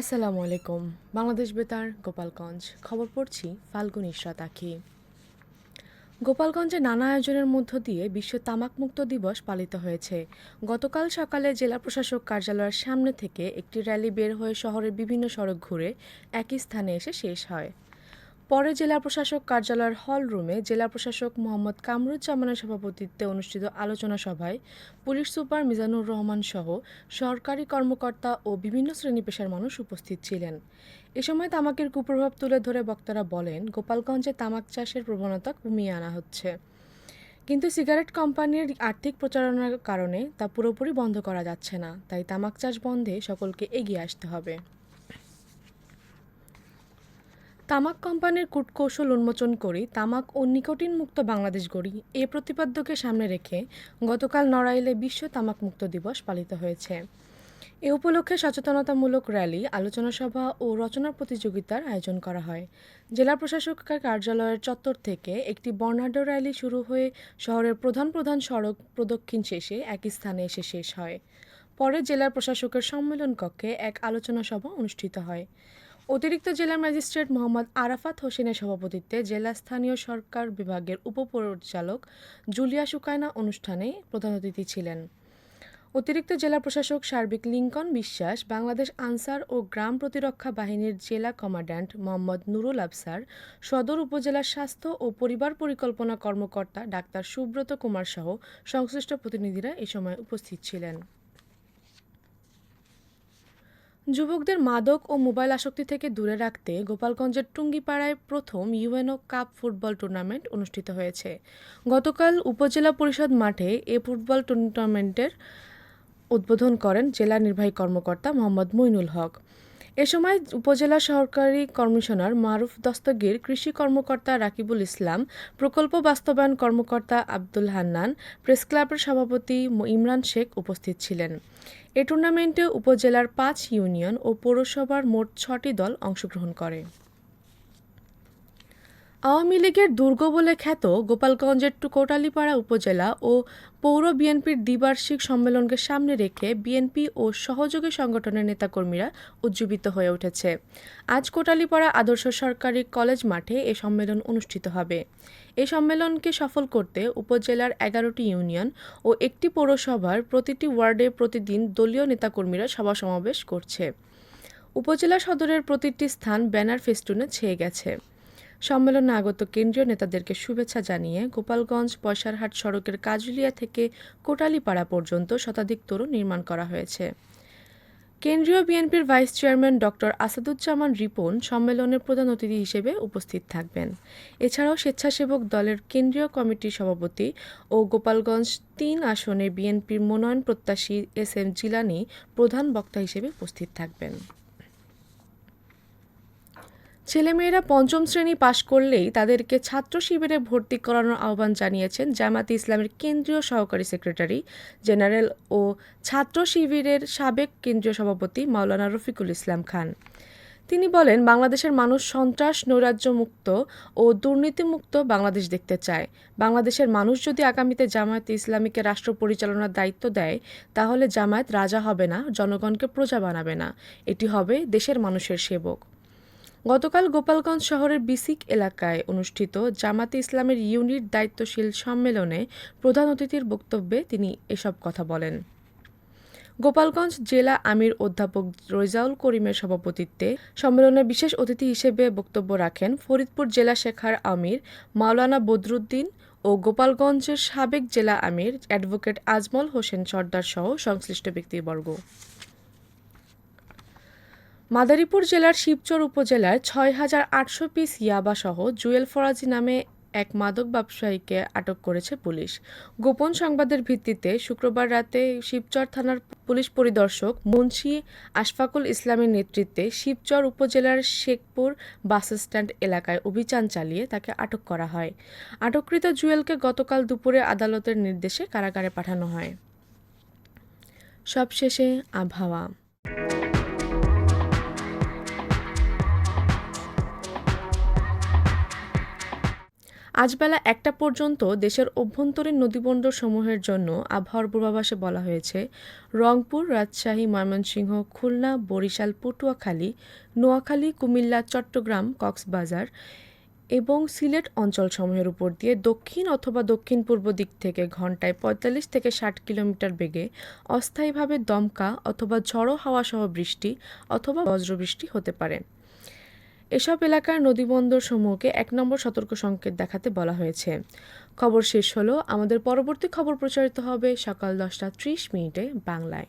আসসালামু আলাইকুম। বাংলাদেশ বেতার, গোপালগঞ্জ। খবর পড়ছি ফাল্গুন ইশরাত আখি। গোপালগঞ্জে নানা আয়োজনের মধ্য দিয়ে বিশ্ব তামাকমুক্ত দিবস পালিত হয়েছে। গতকাল সকালে জেলা প্রশাসক কার্যালয়ের সামনে থেকে একটি র্যালি বের হয়ে শহরের বিভিন্ন সড়ক ঘুরে একই স্থানে এসে শেষ হয়। পরে জেলা প্রশাসক কার্যালয়ের হল রুমে জেলা প্রশাসক মোহাম্মদ কামরুজ্জামানের সভাপতিত্বে অনুষ্ঠিত আলোচনা সভায় পুলিশ সুপার মিজানুর রহমান সহ সরকারি কর্মকর্তা ও বিভিন্ন শ্রেণি পেশার মানুষ উপস্থিত ছিলেন। এ সময় তামাকের কুপ্রভাব তুলে ধরে বক্তারা বলেন, গোপালগঞ্জে তামাক চাষের প্রবণতা কমিয়ে আনা হচ্ছে। কিন্তু সিগারেট কোম্পানির আর্থিক প্রচারণার কারণে তা পুরোপুরি বন্ধ করা যাচ্ছে না। তাই তামাক চাষ বন্ধে সকলকে এগিয়ে আসতে হবে। তামাক কোম্পানির কূটকৌশল উন্মোচন করি তামাক ও নিকোটিন মুক্ত বাংলাদেশ গড়ি এ প্রতিপাদ্যকে সামনে রেখে গতকাল নড়াইলে বিশ্ব তামাক মুক্ত দিবস পালিত হয়েছে। এ উপলক্ষে সচেতনতামূলক র্যালি, আলোচনা সভা ও রচনা প্রতিযোগিতার আয়োজন করা হয়। জেলা প্রশাসকের কার্যালয়ের চত্বর থেকে একটি বর্ণাঢ্য র্যালি শুরু হয়ে শহরের প্রধান প্রধান সড়ক প্রদক্ষিণ শেষে একই স্থানে এসে শেষ হয়। পরে জেলা প্রশাসকের সম্মেলন কক্ষে এক আলোচনা সভা অনুষ্ঠিত হয়। অতিরিক্ত জেলা ম্যাজিস্ট্রেট মোহাম্মদ আরাফাত হোসেনের সভাপতিত্বে জেলা স্থানীয় সরকার বিভাগের উপপরিচালক জুলিয়া সুকায়না অনুষ্ঠানে প্রধান অতিথি ছিলেন। অতিরিক্ত জেলা প্রশাসক সার্বিক লিঙ্কন বিশ্বাস, বাংলাদেশ আনসার ও গ্রাম প্রতিরক্ষা বাহিনীর জেলা কমান্ড্যান্ট মোহাম্মদ নুরুল আফসার, সদর উপজেলার স্বাস্থ্য ও পরিবার পরিকল্পনা কর্মকর্তা ডাক্তার সুব্রত কুমার সহ সংশ্লিষ্ট প্রতিনিধিরা এ সময় উপস্থিত ছিলেন। যুবকদের মাদক ও মোবাইল আসক্তি থেকে দূরে রাখতে গোপালগঞ্জের টুঙ্গিপাড়ায় প্রথম ইউএনও কাপ ফুটবল টুর্নামেন্ট অনুষ্ঠিত হয়েছে। গতকাল উপজেলা পরিষদ মাঠে এ ফুটবল টুর্নামেন্টের উদ্বোধন করেন জেলা নির্বাহী কর্মকর্তা মোহাম্মদ মইনুল হক। এ সময় উপজেলা সহকারী কমিশনার মারুফ দস্তগীর, কৃষি কর্মকর্তা রাকিবুল ইসলাম, প্রকল্প বাস্তবায়ন কর্মকর্তা আব্দুল হান্নান, প্রেস ক্লাবের সভাপতি ইমরান শেখ উপস্থিত ছিলেন। এ টুর্নামেন্টে উপজেলার পাঁচ ইউনিয়ন ও পৌরসভার মোট ছটি দল অংশগ্রহণ করে। আওয়ামী লীগের দুর্গ বলে খ্যাত গোপালগঞ্জের কোটালীপাড়া উপজেলা ও পৌর বিএনপির দ্বিবার্ষিক সম্মেলনকে সামনে রেখে বিএনপি ও সহযোগী সংগঠনের নেতাকর্মীরা উজ্জীবিত হয়ে উঠেছে। আজ কোটালীপাড়া আদর্শ সরকারি কলেজ মাঠে এ সম্মেলন অনুষ্ঠিত হবে। এ সম্মেলনকে সফল করতে উপজেলার এগারোটি ইউনিয়ন ও একটি পৌরসভার প্রতিটি ওয়ার্ডে প্রতিদিন দলীয় নেতাকর্মীরা সভা সমাবেশ করছে। উপজেলা সদরের প্রতিটি স্থান ব্যানার ফেস্টুনে ছেয়ে গেছে। সম্মেলনে আগত কেন্দ্রীয় নেতাদেরকে শুভেচ্ছা জানিয়ে গোপালগঞ্জ পয়সারহাট সড়কের কাজুলিয়া থেকে কোটালীপাড়া পর্যন্ত শতাধিক তরুণ নির্মাণ করা হয়েছে। কেন্দ্রীয় বিএনপির vice chairman doctor Asaduzzaman Ripon সম্মেলনের প্রধান অতিথি হিসেবে উপস্থিত থাকবেন। এছাড়াও স্বেচ্ছাসেবক দলের কেন্দ্রীয় কমিটির সভাপতি ও গোপালগঞ্জ তিন আসনে বিএনপির মনোনয়ন প্রত্যাশী এস এম জিলানি প্রধান বক্তা হিসেবে উপস্থিত থাকবেন। ছেলেমেয়েরা পঞ্চম শ্রেণি পাশ করলেই তাদেরকে ছাত্র শিবিরে ভর্তি করানোর আহ্বান জানিয়েছেন জামাতে ইসলামের কেন্দ্রীয় সহকারী সেক্রেটারি জেনারেল ও ছাত্র শিবিরের সাবেক কেন্দ্রীয় সভাপতি মাওলানা রফিকুল ইসলাম খান। তিনি বলেন, বাংলাদেশের মানুষ সন্ত্রাস নৈরাজ্য মুক্ত ও দুর্নীতিমুক্ত বাংলাদেশ দেখতে চায়। বাংলাদেশের মানুষ যদি আগামীতে জামায়াত ইসলামীকে রাষ্ট্র পরিচালনার দায়িত্ব দেয়, তাহলে জামায়াত রাজা হবে না, জনগণকে প্রজা বানাবে না। এটি হবে দেশের মানুষের সেবক। গতকাল গোপালগঞ্জ শহরের বিসিক এলাকায় অনুষ্ঠিত জামাতে ইসলামের ইউনিট দায়িত্বশীল সম্মেলনে প্রধান অতিথির বক্তব্যে তিনি এসব কথা বলেন। গোপালগঞ্জ জেলা আমির অধ্যাপক রেজাউল করিমের সভাপতিত্বে সম্মেলনে বিশেষ অতিথি হিসেবে বক্তব্য রাখেন ফরিদপুর জেলা শেখার আমির মাওলানা বদরুদ্দিন ও গোপালগঞ্জের সাবেক জেলা আমির অ্যাডভোকেট আজমল হোসেন সর্দার সহ সংশ্লিষ্ট ব্যক্তিবর্গ। মাদারীপুর জেলার শিবচর উপজেলায় ছয় হাজার আটশো পিস ইয়াবাসহ জুয়েল ফরাজি নামে এক মাদক ব্যবসায়ীকে আটক করেছে পুলিশ। গোপন সংবাদের ভিত্তিতে শুক্রবার রাতে শিবচর থানার পুলিশ পরিদর্শক মুন্সি আশফাকুল ইসলামের নেতৃত্বে শিবচর উপজেলার শেখপুর বাসস্ট্যান্ড এলাকায় অভিযান চালিয়ে তাকে আটক করা হয়। আটককৃত জুয়েলকে গতকাল দুপুরে আদালতের নির্দেশে কারাগারে পাঠানো হয়। সবশেষে আবহাওয়া। আজ বেলা একটা পর্যন্ত দেশের অভ্যন্তরীণ নদীবন্দর সমূহের জন্য আবহাওয়ার পূর্বাভাসে বলা হয়েছে, রংপুর, রাজশাহী, ময়মনসিংহ, খুলনা, বরিশাল, পটুয়াখালী, নোয়াখালী, কুমিল্লা, চট্টগ্রাম, কক্সবাজার এবং সিলেট অঞ্চলসমূহের উপর দিয়ে দক্ষিণ অথবা দক্ষিণ পূর্ব দিক থেকে ঘন্টায় পঁয়তাল্লিশ থেকে ষাট কিলোমিটার বেগে অস্থায়ীভাবে দমকা অথবা ঝড়ো হাওয়া সহ বৃষ্টি অথবা বজ্রবৃষ্টি হতে পারে। এসব এলাকার নদীবন্দর সমূহকে এক নম্বর সতর্ক সংকেত দেখাতে বলা হয়েছে। খবর শেষ হলো। আমাদের পরবর্তী খবর প্রচারিত হবে সকাল দশটা ত্রিশ মিনিটে বাংলায়।